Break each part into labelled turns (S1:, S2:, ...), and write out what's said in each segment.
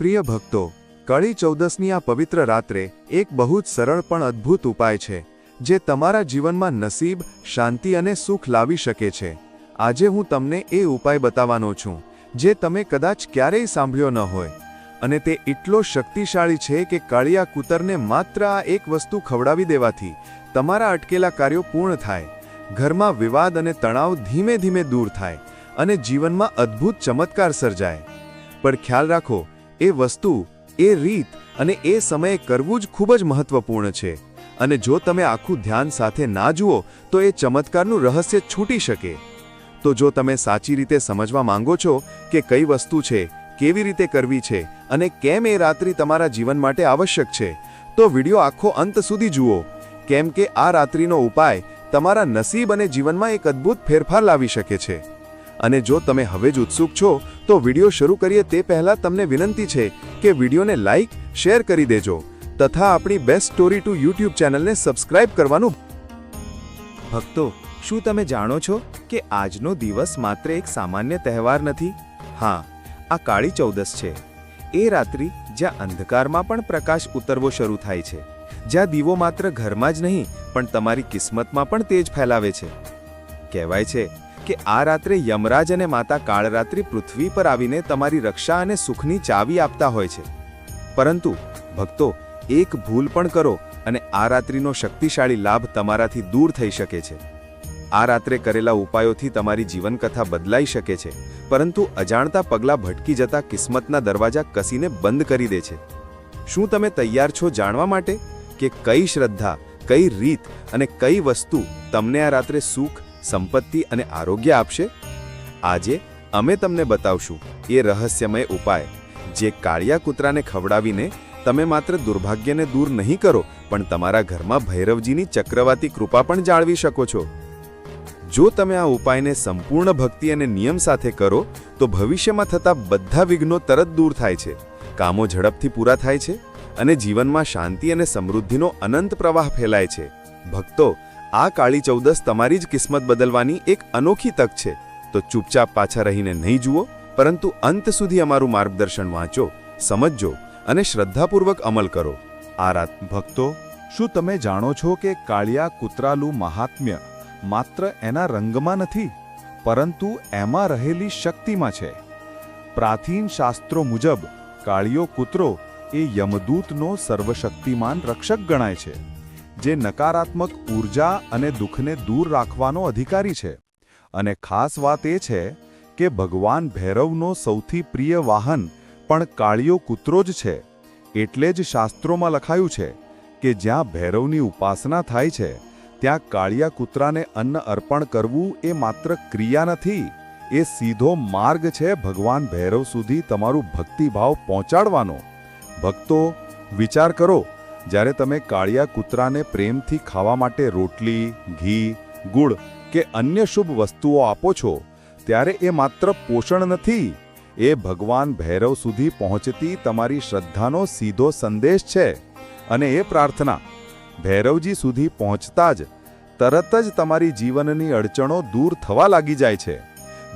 S1: પ્રિય ભક્તો, કળી ચૌદસની આ પવિત્ર રાત્રે એક બહુ જ સરળ પણ અદ્ભુત ઉપાય છે, જે તમારા જીવનમાં નસીબ, શાંતિ અને સુખ લાવી શકે છે. આજે હું તમને એ ઉપાય બતાવવાનો છું, જે તમે કદાચ ક્યારેય સાંભળ્યો ન હોય. અને તે એટલો શક્તિશાળી છે કે કાળિયા કૂતરને માત્ર આ એક વસ્તુ ખવડાવી દેવાથી તમારા અટકેલા કાર્યો પૂર્ણ થાય, ઘરમાં વિવાદ અને તણાવ ધીમે ધીમે દૂર થાય અને જીવનમાં અદ્ભુત ચમત્કાર સર્જાય. પણ ખ્યાલ રાખો એ વસ્તુ, એ રીત અને એ સમયે કરવું જ ખૂબ જ મહત્વપૂર્ણ છે. અને જો તમે આખું ધ્યાન સાથે ના જુઓ, તો એ ચમત્કારનું રહસ્ય છૂટી શકે. તો જો તમે સાચી રીતે સમજવા માંગો છો કે કઈ વસ્તુ છે, કેવી રીતે કરવી છે અને કેમ એ રાત્રિ તમારા જીવન માટે આવશ્યક છે, તો વિડિયો આખો અંત સુધી જુઓ. કેમ કે આ રાત્રિનો ઉપાય તમારા નસીબ અને જીવનમાં એક અદ્ભુત ફેરફાર લાવી શકે છે. અને જો તમે હવે જ ઉત્સુક છો, તો વીડિયો શરૂ કરીએ તે પહેલાં તમને વિનંતી છે કે વિડીયોને લાઇક શેર કરી દેજો. તથા આપણી બેસ્ટ સ્ટોરી ટુ યુટ્યુબ ચેનલને સબસ્ક્રાઇબ કરવાનું ભક્તો, શું તમે જાણો છો કે આજનો દિવસ માત્ર એક સામાન્ય તહેવાર નથી? હા, આ કાળી ચૌદસ છે. એ રાત્રિ જ્યાં અંધકારમાં પણ પ્રકાશ ઉતરવો શરૂ થાય છે. જ્યાં દીવો માત્ર ઘરમાં જ નહીં, પણ તમારી કિસ્મતમાં પણ તેજ ફેલાવે છે. કહેવાય છે કે આ રાત્રે યમરાજ અને માતા કાળરાત્રિ પૃથ્વી પર આવીને તમારી રક્ષા અને સુખની ચાવી આપતા હોય છે. પરંતુ, ભક્તો, એક ભૂલ પણ કરો અને આ રાત્રિનો શક્તિશાળી લાભ તમારાથી દૂર થઈ શકે છે. આ રાત્રે કરેલા ઉપાયોથી તમારી જીવનકથા બદલાઈ શકે છે, પરંતુ અજાણતા પગલાં ભટકી જતા કિસ્મતના દરવાજા કસીને બંધ કરી દે છે. શું તમે તૈયાર છો જાણવા માટે? કે કઈ શ્રદ્ધા, કઈ રીત અને કઈ વસ્તુ તમને આ રાત્રે સુખ સંપત્તિ અને આરોગ્ય આપશે? આજે અમે તમને બતાવશું એ રહસ્યમય ઉપાય જે કાળિયા કૂતરાને ખવડાવીને તમે માત્ર દુર્ભાગ્યને દૂર નહીં કરો, પણ તમારા ઘરમાં ભૈરવજીની ચક્રવાતી કૃપા પણ જાળવી શકો છો. જો તમે આ ઉપાયને સંપૂર્ણ ભક્તિ અને નિયમ સાથે કરો, તો ભવિષ્યમાં થતા બધા વિઘ્નો તરત દૂર થાય છે. કામો ઝડપથી પૂરા થાય છે અને જીવનમાં શાંતિ અને સમૃદ્ધિનો અનંત પ્રવાહ ફેલાય છે. ભક્તો આ કાળી ચૌદસ તમારી જ કિસ્મત બદલવાની એક અનોખી તક છે. તો ચૂપચાપ પાછા રહીને નહીં જુઓ, પરંતુ અંત સુધી અમારું માર્ગદર્શન વાંચો, સમજજો અને શ્રદ્ધાપૂર્વક અમલ કરો. આ રાત
S2: ભક્તો, શું તમે જાણો છો કે કાળિયા કૂતરાલું મહાત્મ્ય માત્ર એના રંગમાં નથી, પરંતુ એમાં રહેલી શક્તિમાં છે? પ્રાચીન શાસ્ત્રો મુજબ કાળિયો કૂતરો એ યમદૂતનો સર્વશક્તિમાન રક્ષક ગણાય છે. જે નકારાત્મક ઊર્જા અને દુઃખને દૂર રાખવાનો અધિકારી છે. અને ખાસ વાત એ છે કે ભગવાન ભૈરવનો સૌથી પ્રિય વાહન પણ કાળિયો કૂતરો જ છે. એટલે જ શાસ્ત્રોમાં લખાયું છે કે જ્યાં ભૈરવની ઉપાસના થાય છે, ત્યાં કાળિયા કૂતરાને અન્ન અર્પણ કરવું એ માત્ર ક્રિયા નથી, એ સીધો માર્ગ છે ભગવાન ભૈરવ સુધી તમારું ભક્તિભાવ પહોંચાડવાનો. ભક્તો, વિચાર કરો જ્યારે તમે કાળિયા કૂતરાને પ્રેમથી ખાવા માટે રોટલી, ઘી, ગુળ કે અન્ય શુભ વસ્તુઓ આપો છો, ત્યારે એ માત્ર પોષણ નથી. એ ભગવાન ભૈરવ સુધી પહોંચતી તમારી શ્રદ્ધાનો સીધો સંદેશ છે અને એ પ્રાર્થના ભૈરવજી સુધી પહોંચતા જ તરત જ તમારી જીવનની અડચણો દૂર થવા લાગી જાય છે.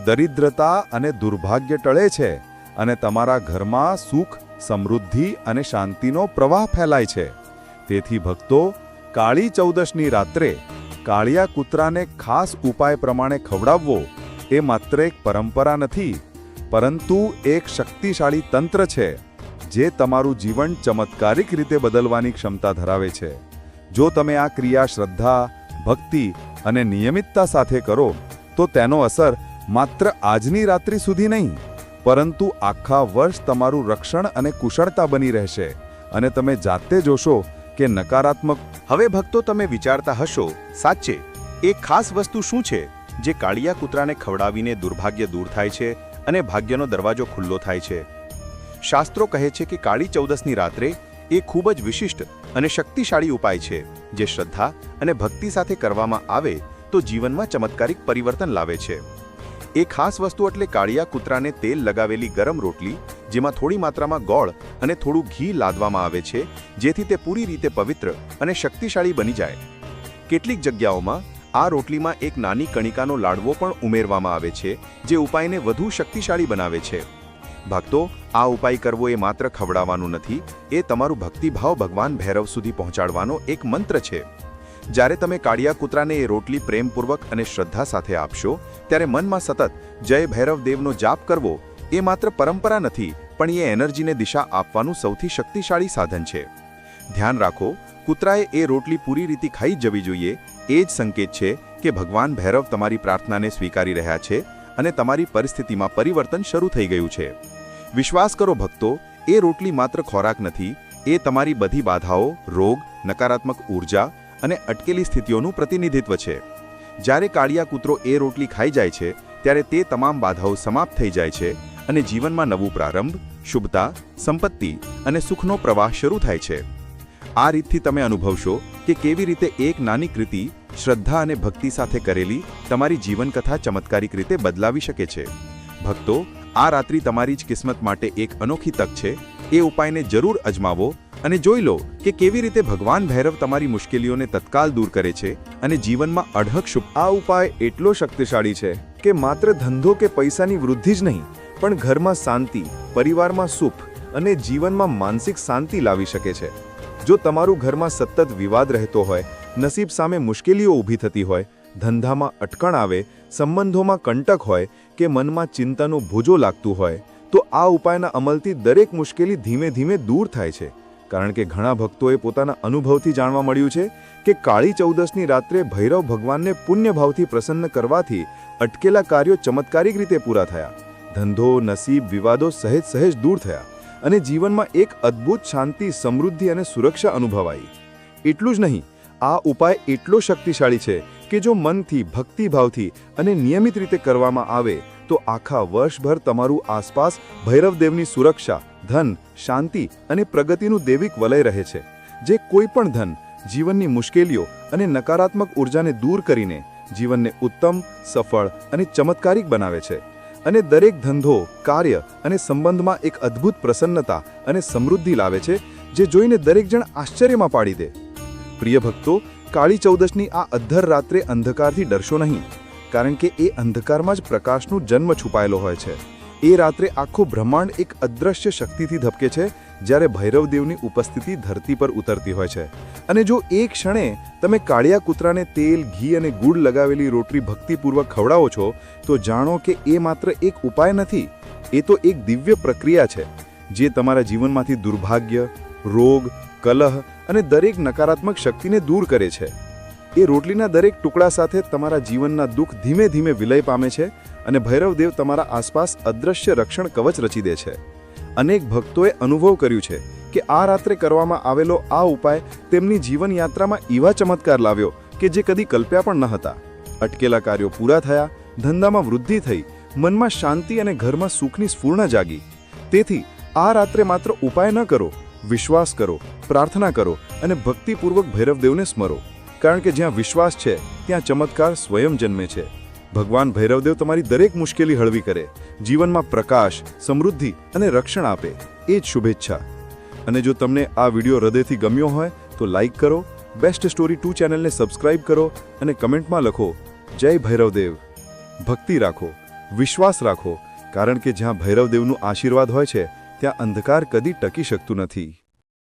S2: દરિદ્રતા અને દુર્ભાગ્ય ટળે છે અને તમારા ઘરમાં સુખ, સમૃદ્ધિ અને શાંતિનો પ્રવાહ ફેલાય છે. તેથી ભક્તો કાળી ચૌદશની રાત્રે કાળિયા કૂતરાને ખાસ ઉપાય પ્રમાણે ખવડાવવો એ માત્ર એક પરંપરા નથી, પરંતુ એક શક્તિશાળી તંત્ર છે, જે તમારું જીવન ચમત્કારિક રીતે બદલવાની ક્ષમતા ધરાવે છે. જો તમે આ ક્રિયા શ્રદ્ધા, ભક્તિ અને નિયમિતતા સાથે કરો, તો તેનો અસર માત્ર આજની રાત્રિ સુધી નહીં, પરંતુ આખા વર્ષ તમારું રક્ષણ અને કુશળતા બની રહેશે અને તમે જાતે જોશો કે નકારાત્મક?
S3: હવે ભક્તો તમે વિચારતા હશો, સાચે. એ ખાસ વસ્તુ શું છે? જે કાળિયા કૂતરાને ખવડાવીને દુર્ભાગ્ય દૂર થાય છે અને ભાગ્યનો દરવાજો ખુલ્લો થાય છે. શાસ્ત્રો કહે છે કે કાળી ચૌદસની રાત્રે એ ખૂબ જ વિશિષ્ટ અને શક્તિશાળી ઉપાય છે, જે શ્રદ્ધા અને ભક્તિ સાથે કરવામાં આવે તો જીવનમાં ચમત્કારિક પરિવર્તન લાવે છે. એ ખાસ વસ્તુ એટલે કાળિયા કૂતરાને તેલ લગાવેલી ગરમ રોટલી જેમાં થોડી માત્રામાં ગોળ અને થોડું ઘી લાદવામાં આવે છે, જેથી તે પૂરી રીતે પવિત્ર અને શક્તિશાળી બની જાય. કેટલીક જગ્યાઓમાં આ રોટલીમાં એક નાની કણિકાનો લાડવો પણ ઉમેરવામાં આવે છે, જે ઉપાયને વધુ શક્તિશાળી બનાવે છે. ભક્તો, આ ઉપાય કરવો એ માત્ર ખવડાવવાનું નથી, એ તમારું ભક્તિભાવ ભગવાન ભૈરવ સુધી પહોંચાડવાનો એક મંત્ર છે. જ્યારે તમે કાળિયા કૂતરાને એ રોટલી પ્રેમપૂર્વક અને શ્રદ્ધા સાથે આપશો, ત્યારે મનમાં સતત જય ભૈરવ દેવનો જાપ કરવો એ માત્ર પરંપરા નથી, પણ એ એનર્જીને દિશા આપવાનું સૌથી શક્તિશાળી સાધન છે. ધ્યાન રાખો, કૂતરાએ એ રોટલી પૂરી રીતે ખાઈ જવી જોઈએ. એ જ સંકેત છે કે ભગવાન ભૈરવ તમારી પ્રાર્થનાને સ્વીકારી રહ્યા છે અને તમારી પરિસ્થિતિમાં પરિવર્તન શરૂ થઈ ગયું છે. વિશ્વાસ કરો ભક્તો, એ રોટલી માત્ર ખોરાક નથી, એ તમારી બધી બાધાઓ, રોગ, નકારાત્મક ઊર્જા અને અટકેલી સ્થિતિઓનું પ્રતિનિધિત્વ છે. જ્યારે કાળિયા કૂતરો એ રોટલી ખાઈ જાય છે, ત્યારે તે તમામ બાધાઓ સમાપ્ત થઈ જાય છે અને જીવનમાં નવું પ્રારંભ, શુભતા, સંપત્તિ અને સુખનો પ્રવાહ શરૂ થાય છે. આ રીતથી તમે અનુભવશો કે કેવી રીતે એક નાની કૃતિ શ્રદ્ધા અને ભક્તિ સાથે કરેલી તમારી જીવનકથા ચમત્કારિક રીતે બદલાવી શકે છે. ભક્તો, આ રાત્રિ તમારી જ કિસ્મત માટે એક અનોખી તક છે. એ ઉપાયને જરૂર અજમાવો અને જોઈ લો કે કેવી રીતે ભગવાન ભૈરવ તમારી મુશ્કેલીઓને તત્કાલ દૂર કરે છે અને જીવનમાં અઢળક શુભ
S1: આ ઉપાય એટલો શક્તિશાળી છે કે માત્ર ધંધો કે પૈસાની વૃદ્ધિ જ નહીં પણ ઘરમાં શાંતિ, પરિવારમાં સુખ અને જીવનમાં માનસિક શાંતિ લાવી શકે છે. જો તમારું ઘરમાં સતત વિવાદ રહેતો હોય, નસીબ સામે મુશ્કેલીઓ ઊભી થતી હોય, ધંધામાં અટકણ આવે, સંબંધોમાં કંટક હોય કે મનમાં ચિંતાનો ભૂજો લાગતું હોય, તો આ ઉપાયના અમલથી દરેક મુશ્કેલી ધીમે ધીમે દૂર થાય છે. કારણ કે ઘણા ભક્તોએ પોતાના અનુભવથી જાણવા મળ્યું છે કે કાળી ચૌદસની રાત્રે ભૈરવ ભગવાનને પુણ્યભાવથી પ્રસન્ન કરવાથી અટકેલા કાર્યો ચમત્કારિક રીતે પૂરા થયા. ધંધો, નસીબ, વિવાદો સહેજ સહેજ દૂર થયા અને જીવનમાં એક અદ્ભુત શાંતિ, સમૃદ્ધિ અને સુરક્ષા અનુભવાઈ. એટલું જ નહીં, આ ઉપાય એટલો શક્તિશાળી છે કે જો મનથી, ભક્તિભાવથી અને નિયમિત રીતે કરવામાં આવે, તો આખા વર્ષભર તમારું આસપાસ ભૈરવદેવની સુરક્ષા, ધન, શાંતિ અને પ્રગતિનું દૈવિક વલય રહે છે. જે કોઈ પણ ધન, જીવનની મુશ્કેલીઓ અને નકારાત્મક ઉર્જાને દૂર કરીને જીવનને ઉત્તમ, સફળ અને ચમત્કારિક બનાવે છે. અને દરેક ધંધો, કાર્ય અને સંબંધમાં એક અદ્ભુત પ્રસન્નતા અને સમૃદ્ધિ લાવે છે, જે જોઈને દરેક જણ આશ્ચર્યમાં પાડી દે. પ્રિય ભક્તો, કાળી ચૌદશની આ અધ્ધર રાત્રે અંધકારથી ડરશો નહીં, કારણ કે એ અંધકારમાં જ પ્રકાશનો જન્મ છુપાયેલો હોય છે. એ રાત્રે આખું બ્રહ્માંડ એક અદ્રશ્ય શક્તિથી ધબકે છે, જ્યારે ભૈરવદેવની ઉપસ્થિતિ ધરતી પર ઉતરતી હોય છે. અને જો એ ક્ષણે તમે કાળિયા કૂતરાને તેલ, ઘી અને ગુડ લગાવેલી રોટલી ભક્તિપૂર્વક ખવડાવો છો, તો જાણો કે એ માત્ર એક ઉપાય નથી, એ તો એક દિવ્ય પ્રક્રિયા છે, જે તમારા જીવનમાંથી દુર્ભાગ્ય, રોગ, કલહ અને દરેક નકારાત્મક શક્તિને દૂર કરે છે. એ રોટલીના દરેક ટુકડા સાથે તમારા જીવનના દુઃખ ધીમે ધીમે વિલય પામે છે અને ભૈરવદેવ તમારા આસપાસ અદ્રશ્ય રક્ષણ કવચ રચી દે છે. અનેક ભક્તોએ અનુભવ કર્યું છે કે આ રાત્રે કરવામાં આવેલો આ ઉપાય તેમની જીવનયાત્રામાં એવા ચમત્કાર લાવ્યો કે જે કદી કલ્પ્યા પણ ન હતા. અટકેલા કાર્યો પૂરા થયા, ધંધામાં વૃદ્ધિ થઈ, મનમાં શાંતિ અને ઘરમાં સુખની સ્ફૂર્ણ જાગી. તેથી આ રાત્રે માત્ર ઉપાય ન કરો, વિશ્વાસ કરો, પ્રાર્થના કરો અને ભક્તિપૂર્વક ભૈરવદેવને સ્મરો. કારણ કે જ્યાં વિશ્વાસ છે, ત્યાં ચમત્કાર સ્વયં જન્મે છે. ભગવાન ભૈરવદેવ તમારી દરેક મુશ્કેલી હળવી કરે. જીવનમાં પ્રકાશ, સમૃદ્ધિ અને રક્ષણ આપે. એ જ શુભેચ્છા. અને જો તમને આ વીડિયો હૃદયથી ગમ્યો હોય, તો લાઈક કરો, બેસ્ટ સ્ટોરી ટુ ચેનલને સબસ્ક્રાઇબ કરો અને કમેન્ટમાં લખો, જય ભૈરવદેવ. ભક્તિ રાખો, વિશ્વાસ રાખો, કારણ કે જ્યાં ભૈરવદેવનું આશીર્વાદ હોય છે, ત્યાં અંધકાર કદી ટકી શકતું નથી.